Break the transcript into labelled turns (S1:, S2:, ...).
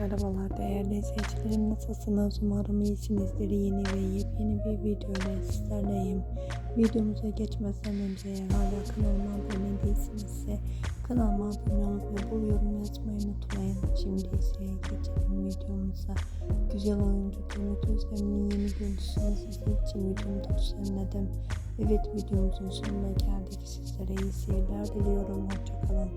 S1: Merhabalar değerli izleyicilerim nasılsınız? Umarım iyisinizdir. Yeni ve yepyeni bir video ile sizlerleyim. Videomuza geçmeden önce eğer hala kanalıma abone değilsinizse kanalıma abone olup ve bu yorum yazmayı unutmayın. Şimdi ise Güzel oyuncu Demet Özdemir'in yeni görüntüsünü sizler için videomu düzenledim. Evet videomuzun sonuna geldik. Sizlere iyi seyirler diliyorum. Hoşçakalın.